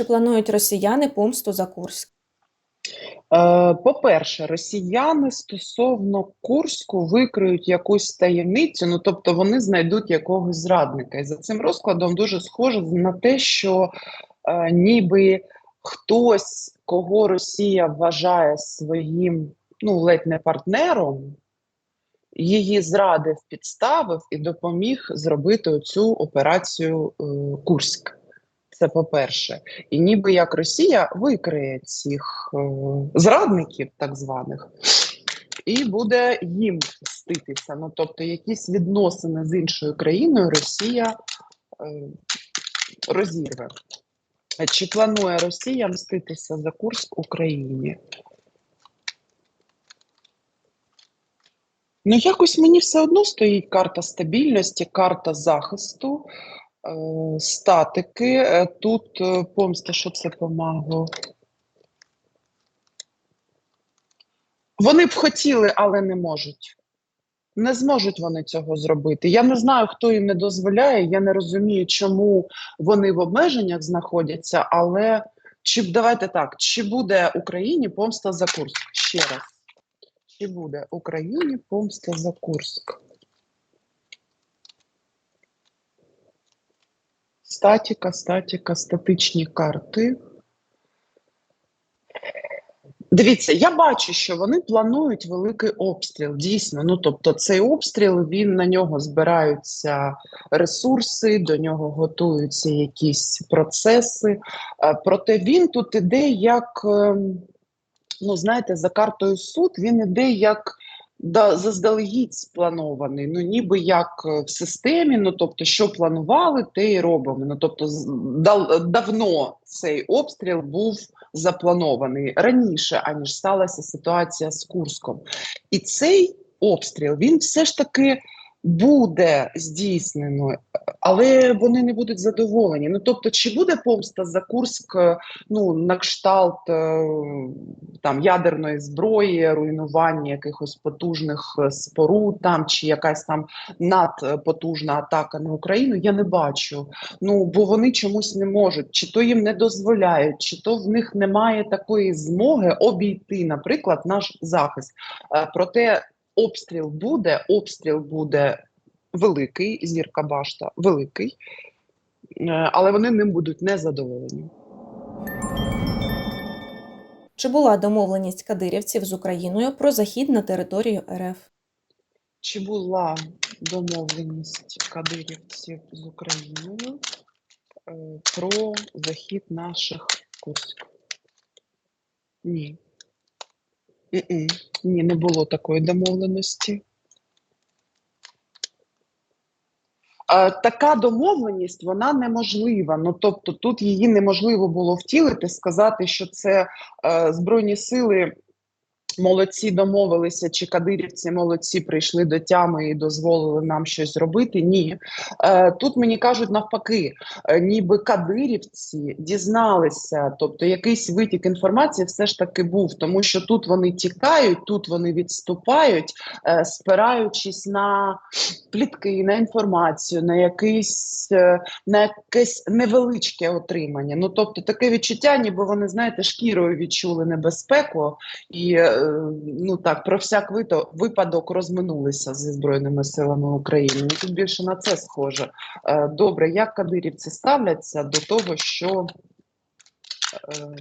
Чи планують росіяни помсту за Курськ? Е, По-перше, росіяни стосовно Курську викриють якусь таємницю, ну тобто вони знайдуть якогось зрадника. І за цим розкладом дуже схоже на те, що е, ніби хтось, кого Росія вважає своїм ну, ледь не партнером, її зрадив, підставив і допоміг зробити цю операцію е, Курськ. Це по-перше. І ніби як Росія викриє цих е, зрадників, так званих, і буде їм мститися. Ну, тобто, якісь відносини з іншою країною Росія е, розірве. Чи планує Росія мститися за Курськ Україні? Ну, якось мені все одно стоїть карта стабільності, карта захисту, статики. Е, Тут е, помста, що це помагло? Вони б хотіли, але не можуть. Не зможуть вони цього зробити. Я не знаю, хто їм не дозволяє. Я не розумію, чому вони в обмеженнях знаходяться, але чи давайте так, чи буде Україні помста за Курск? Ще раз. Чи буде Україні помста за Курск? Статіка, статіка, статичні карти. Дивіться, я бачу, що вони планують великий обстріл. Дійсно, ну тобто цей обстріл він на нього збираються ресурси, до нього готуються якісь процеси. Е, Проте він тут іде як, ем, ну знаєте, за картою суд, він іде як да, заздалегідь спланований. Ну, ніби як е, в системі, ну тобто, що планували, те і робимо. Ну тобто, дав- давно цей обстріл був запланований раніше, аніж сталася ситуація з Курском. І цей обстріл він все ж таки буде здійснено, але вони не будуть задоволені. Ну тобто, чи буде помста за Курск, е, ну на кшталт е, там ядерної зброї, руйнування якихось потужних е, споруд, там чи якась там надпотужна атака на Україну? Я не бачу. Ну бо вони чомусь не можуть, чи то їм не дозволяють, чи то в них немає такої змоги обійти, наприклад, наш захист. Е, Проте обстріл буде, обстріл буде великий, зірка башта великий, е, але вони ним будуть незадоволені. Чи була домовленість кадирівців з Україною про захід на територію РФ? Чи була домовленість кадирівців з Україною е, про захід наших Курськ? Ні. Ні, не було такої домовленості. Е, Така домовленість вона неможлива. Ну тобто, тут її неможливо було втілити, сказати, що це е, збройні сили молодці домовилися, чи кадирівці молодці прийшли до тями і дозволили нам щось робити. Ні, е, тут мені кажуть навпаки, е, ніби кадирівці дізналися, тобто якийсь витік інформації все ж таки був, тому що тут вони тікають, тут вони відступають, е, спираючись на плітки, на інформацію, на якийсь на якесь невеличке отримання. Ну тобто таке відчуття, ніби вони знаєте, шкірою відчули небезпеку і ну так про всяк випадок розминулися зі збройними силами України. Ну, тут більше на це схоже. Е, Добре, як кадирівці ставляться до того, що е,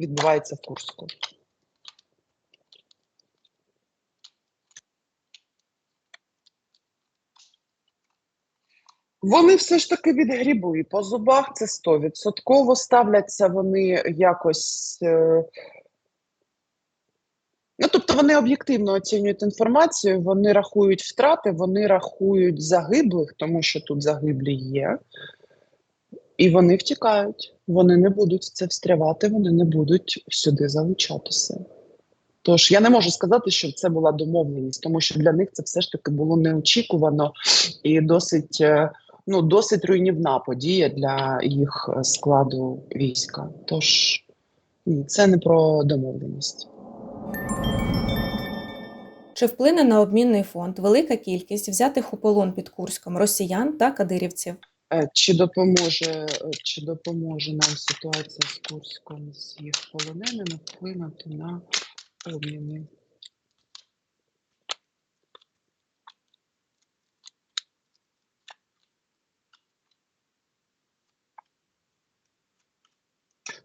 відбувається в Курську? Вони все ж таки відгрібли по зубах, це стовідсотково ставляться вони якось. Е... Ну, тобто вони об'єктивно оцінюють інформацію, вони рахують втрати, вони рахують загиблих, тому що тут загиблі є, і вони втікають. Вони не будуть це встрявати, вони не будуть сюди залучатися. Тож я не можу сказати, що це була домовленість, тому що для них це все ж таки було неочікувано і досить, е, ну, досить руйнівна подія для їх е, складу війська. Тож ні, це не про домовленість. Чи вплине на обмінний фонд велика кількість взятих у полон під Курськом росіян та кадирівців? Е, Чи допоможе, е, чи допоможе нам ситуація з Курськом з їх полоненими вплинути на обміни?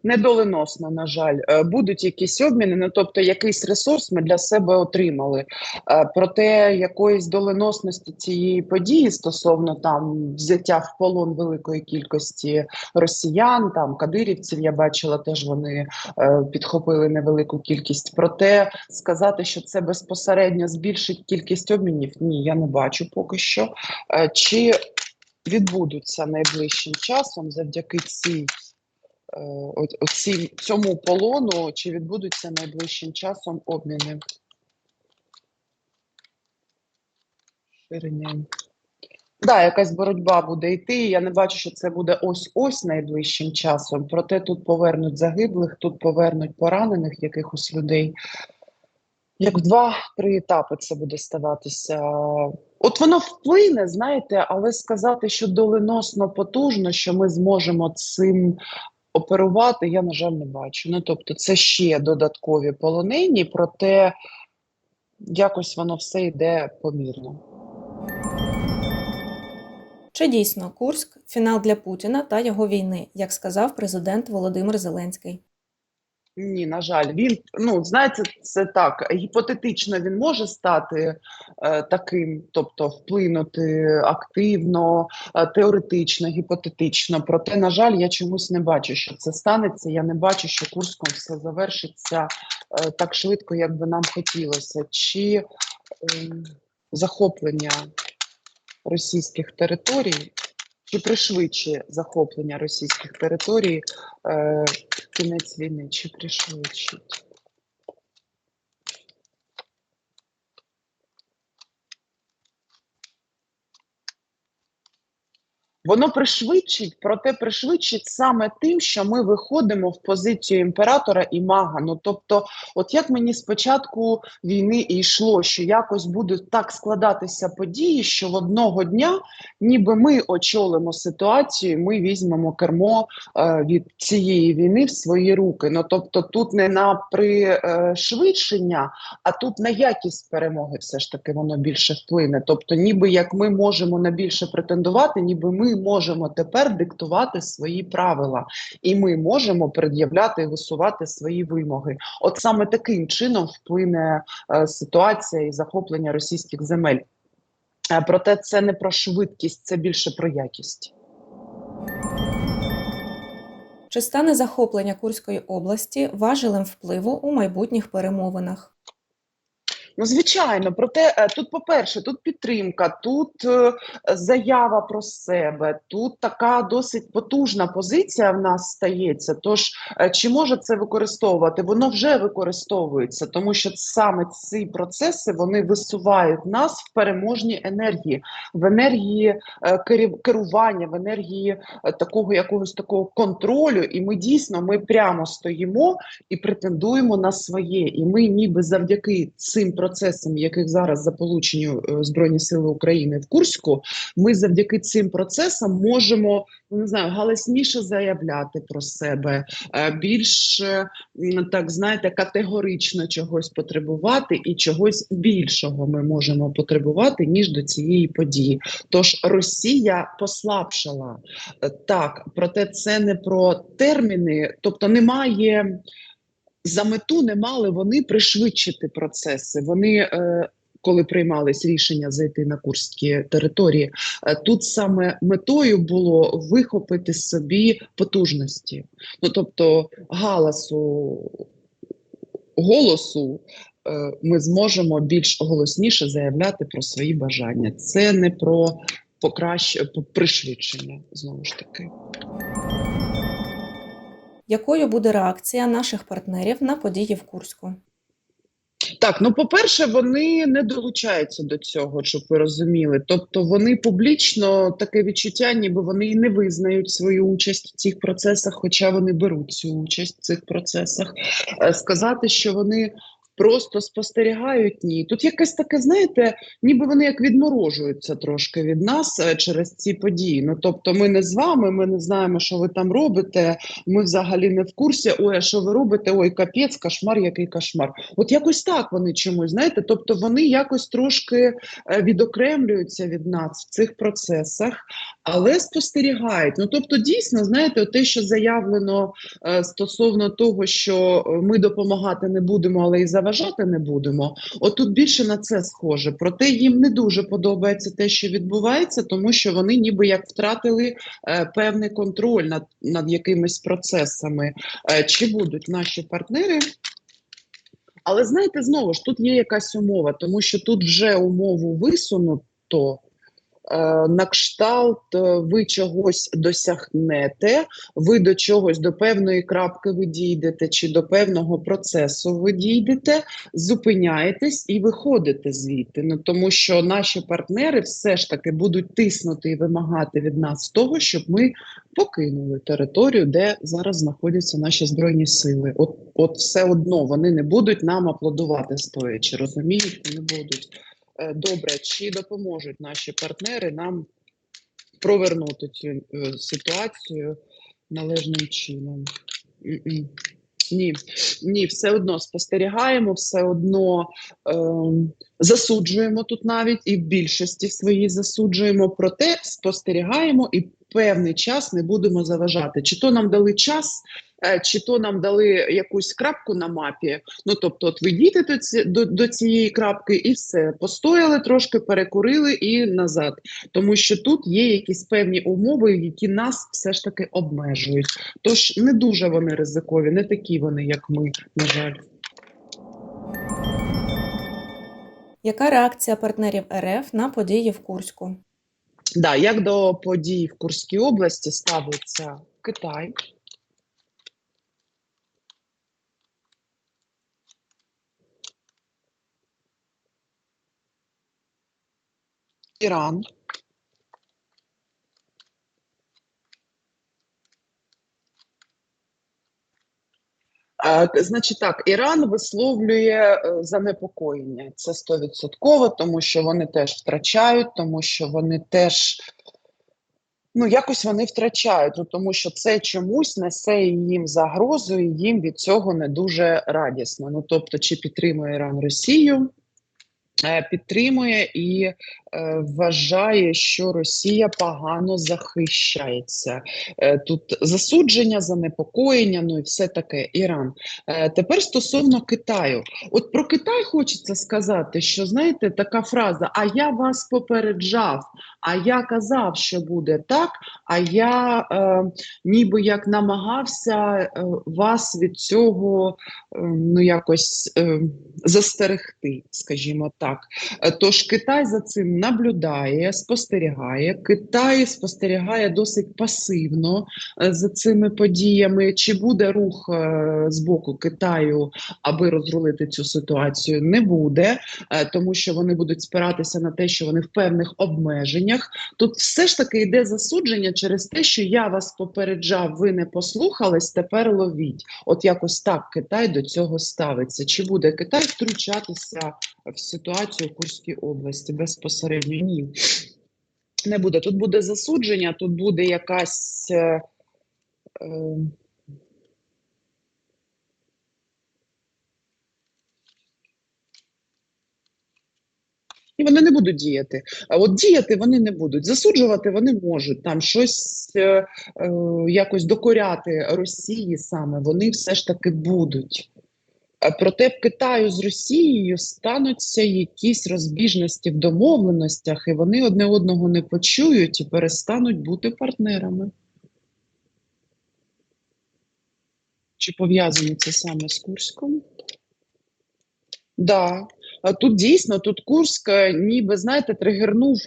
Недоленосно, на жаль, Е, будуть якісь обміни, ну тобто якийсь ресурс ми для себе отримали. Е, Проте якоїсь доленосності цієї події стосовно там взяття в полон великої кількості росіян, там кадирівців, я бачила, теж вони е, підхопили невелику кількість. Проте сказати, що це безпосередньо збільшить кількість обмінів, ні, я не бачу поки що. Чи відбудуться найближчим часом завдяки цій оці, цьому полону, чи відбудуться найближчим часом обміни? Ширення. Да, якась боротьба буде йти. Я не бачу, що це буде ось-ось найближчим часом. Проте тут повернуть загиблих, тут повернуть поранених якихось людей. Як два-три етапи це буде ставатися. От воно вплине, знаєте, але сказати, що доленосно потужно, що ми зможемо цим оперувати, я, на жаль, не бачу. Ну, тобто, це ще додаткові полонені, проте якось воно все йде помірно. Чи дійсно Курськ фінал для Путіна та його війни, як сказав президент Володимир Зеленський? Ні, на жаль, він ну знаєте, це так гіпотетично він може стати е, таким, тобто вплинути активно, е, теоретично, гіпотетично. Проте, на жаль, я чомусь не бачу, що це станеться. Я не бачу, що Курском все завершиться е, так швидко, як би нам хотілося. Чи е, захоплення російських територій, чи пришвидшує захоплення російських територій е, кінець війни, чи пришвидшить? Воно пришвидшить, проте пришвидшить саме тим, що ми виходимо в позицію імператора і мага. Ну тобто, от як мені спочатку війни і йшло, що якось будуть так складатися події, що в одного дня, ніби ми очолимо ситуацію, ми візьмемо кермо е, від цієї війни в свої руки. Ну тобто, тут не на пришвидшення, а тут на якість перемоги все ж таки воно більше вплине. Тобто, ніби як ми можемо на більше претендувати, ніби ми можемо тепер диктувати свої правила, і ми можемо пред'являти і висувати свої вимоги. От саме таким чином вплине е, ситуація і захоплення російських земель. Е, проте це не про швидкість, це більше про якість. Чи стане захоплення Курської області важелем впливу у майбутніх перемовинах? Ну, звичайно, проте е, тут, по-перше, тут підтримка, тут е, заява про себе, тут така досить потужна позиція в нас стається. Тож, е, чи може це використовувати? Воно вже використовується, тому що саме ці процеси вони висувають нас в переможній енергії, в енергії керування, в енергії такого якогось такого контролю. І ми дійсно ми прямо стоїмо і претендуємо на своє. І ми, ніби завдяки цим процесам, яких зараз заполучені е, Збройні Сили України в Курську, ми завдяки цим процесам можемо ну, не знаю, галасніше заявляти про себе, е, більш е, так знаєте, категорично чогось потребувати, і чогось більшого ми можемо потребувати ніж до цієї події. Тож Росія послабшала Е, так, проте це не про терміни, тобто немає за мету не мали вони пришвидшити процеси. Вони, е, коли приймались рішення зайти на курські території, е, тут саме метою було вихопити собі потужності. Ну тобто галасу голосу. е, Ми зможемо більш голосніше заявляти про свої бажання. Це не про покращення, пришвидшення знову ж таки. Якою буде реакція наших партнерів на події в Курську? Так, ну по-перше, вони не долучаються до цього, щоб ви розуміли. Тобто вони публічно таке відчуття, ніби вони і не визнають свою участь в цих процесах, хоча вони беруть цю участь в цих процесах. Е, Сказати, що вони просто спостерігають ні. Тут якесь таке, знаєте, ніби вони як відморожуються трошки від нас е, через ці події. Ну тобто, ми не з вами, ми не знаємо, що ви там робите. Ми взагалі не в курсі. Ой, а що ви робите? Ой, капець, кошмар, який кошмар. От якось так вони чомусь, знаєте, тобто вони якось трошки е, відокремлюються від нас в цих процесах, але спостерігають. Ну тобто, дійсно, знаєте, те, що заявлено е, стосовно того, що е, ми допомагати не будемо, але і заважати не будемо. От тут більше на це схоже. Проте їм не дуже подобається те, що відбувається, тому що вони ніби як втратили е, певний контроль над, над якимись процесами. Е, чи будуть наші партнери? Але знаєте, знову ж тут є якась умова, тому що тут вже умову висунуто. Е, На кшталт е, ви чогось досягнете, ви до чогось, до певної крапки ви дійдете, чи до певного процесу ви дійдете, зупиняєтесь і виходите звідти. Ну тому що наші партнери все ж таки будуть тиснути і вимагати від нас того, щоб ми покинули територію, де зараз знаходяться наші збройні сили. От, от все одно вони не будуть нам аплодувати стоячи, розумієте, не будуть. Е, Добре, чи допоможуть наші партнери нам провернути цю е, ситуацію належним чином? Ні, ні, все одно спостерігаємо, все одно е, засуджуємо тут навіть і в більшості своїй засуджуємо, проте спостерігаємо і певний час не будемо заважати. Чи то нам дали час, е, чи то нам дали якусь крапку на мапі. Ну тобто, от ви дійдете до, ці, до, до цієї крапки, і все постояли трошки, перекурили і назад. Тому що тут є якісь певні умови, які нас все ж таки обмежують. Тож не дуже вони ризикові, не такі вони, як ми, на жаль. Яка реакція партнерів РФ на події в Курську? Да, як до подій в Курській області ставиться Китай? Іран. Значить так, Іран висловлює е, занепокоєння. Це стовідсотково, тому що вони теж втрачають, тому що вони теж ну якось вони втрачають, ну, тому що це чомусь несе їм загрозу, і їм від цього не дуже радісно. Ну тобто, чи підтримує Іран Росію? Е, Підтримує і вважає, що Росія погано захищається. Е, тут засудження, занепокоєння, ну і все таке. Іран. Е, тепер стосовно Китаю. От про Китай хочеться сказати, що знаєте, така фраза: а я вас попереджав, а я казав, що буде так, а я е, ніби як намагався е, вас від цього е, ну якось е, застерегти, скажімо так. Е, Тож Китай за цим наблюдає, спостерігає. Китай спостерігає досить пасивно е, за цими подіями. Чи буде рух е, з боку Китаю, аби розрулити цю ситуацію? Не буде, е, тому що вони будуть спиратися на те, що вони в певних обмеженнях. Тут все ж таки йде засудження через те, що я вас попереджав, ви не послухались, тепер ловіть. От якось так Китай до цього ставиться. Чи буде Китай втручатися в ситуацію в Курській області безпосередньо? Ні. Не буде. Тут буде засудження, тут буде якась. Е, е, І вони не будуть діяти. А от діяти вони не будуть. Засуджувати вони можуть там щось е, е, якось докоряти Росії саме. Вони все ж таки будуть. Е, Проте в Китаю з Росією стануться якісь розбіжності в домовленостях, і вони одне одного не почують і перестануть бути партнерами. Чи пов'язано це саме з Курськом? Да. А Тут дійсно, тут Курськ е, ніби, знаєте, тригернув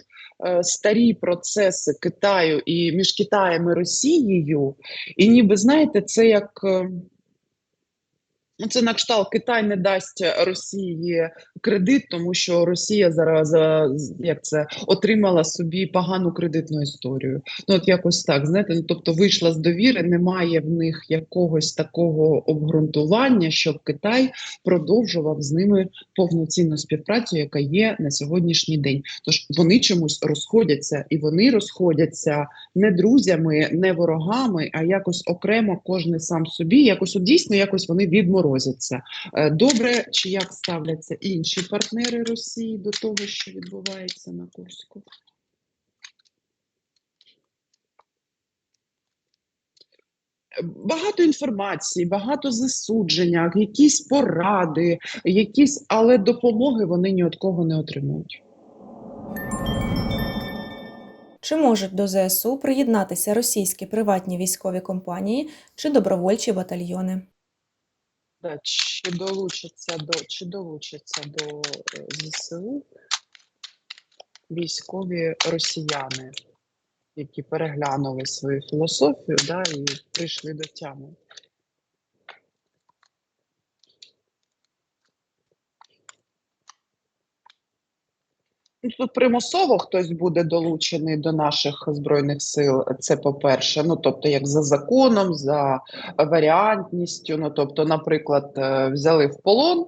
е, старі процеси Китаю і між Китаєм і Росією. І ніби, знаєте, це як. Це на кшталт Китай не дасть Росії кредит, тому що Росія зараз як це отримала собі погану кредитну історію. Ну от якось так, знаєте, ну тобто вийшла з довіри, немає в них якогось такого обґрунтування, щоб Китай продовжував з ними повноцінну співпрацю, яка є на сьогоднішній день. Тож вони чомусь розходяться, і вони розходяться не друзями, не ворогами, а якось окремо кожен сам собі. Якось от дійсно якось вони відморозяться. Е, Добре, чи як ставляться інші партнери Росії до того, що відбувається на Курську? Багато інформації, багато засудження, якісь поради, якісь, але допомоги вони ні від кого не отримують. Чи можуть до ЗСУ приєднатися російські приватні військові компанії чи добровольчі батальйони? Да, Чи долучаться до чи долучаться до ЗСУ військові росіяни, які переглянули свою філософію да, і прийшли до тями? Тут примусово хтось буде долучений до наших збройних сил. Це по-перше. Ну тобто, як за законом, за варіантністю. Ну тобто, наприклад, е, взяли в полон.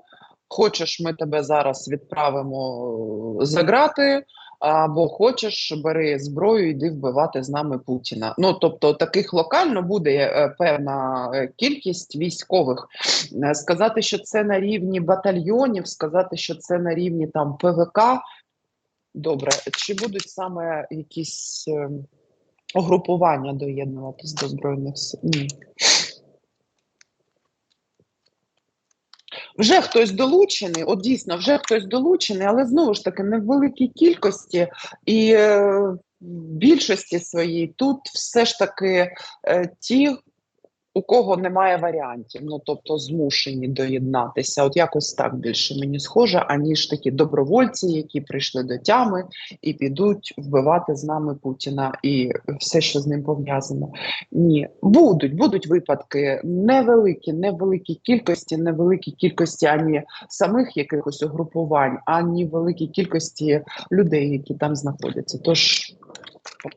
Хочеш, ми тебе зараз відправимо е, за грати, або хочеш, бери зброю, йди вбивати з нами Путіна. Ну тобто, таких локально буде е, певна кількість військових. Сказати, що це на рівні батальйонів, сказати, що це на рівні там ПВК. Добре, чи будуть саме якісь е, угрупування доєднуватись до Збройних сил? Ні. Вже хтось долучений, от дійсно, вже хтось долучений, але знову ж таки не в великій кількості і е, в більшості своїй тут все ж таки е, ті, у кого немає варіантів, ну тобто змушені доєднатися. От якось так більше мені схоже, аніж такі добровольці, які прийшли до тями і підуть вбивати з нами Путіна і все, що з ним пов'язано. Ні, будуть, будуть випадки невеликі, невеликі кількості, невеликі кількості ані самих якихось угрупувань, ані великій кількості людей, які там знаходяться. Тож,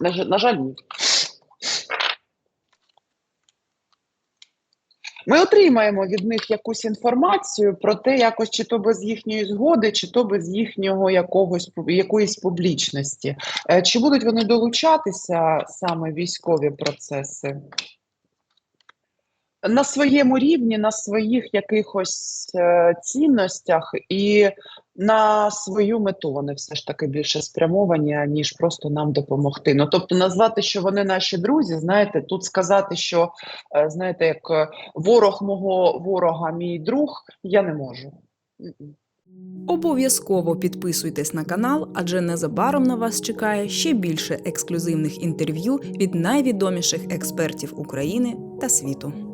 на, жаль- на жаль, ні. Ми отримаємо від них якусь інформацію про те, якось чи то без їхньої згоди, чи то без їхнього якогось якоїсь публічності. Е, Чи будуть вони долучатися саме військові процеси? На своєму рівні, на своїх якихось е, цінностях і на свою мету вони все ж таки більше спрямовані, ніж просто нам допомогти. Ну тобто, назвати, що вони наші друзі, знаєте, тут сказати, що е, знаєте, як е, ворог мого ворога, мій друг, я не можу. Обов'язково підписуйтесь на канал, адже незабаром на вас чекає ще більше ексклюзивних інтерв'ю від найвідоміших експертів України та світу.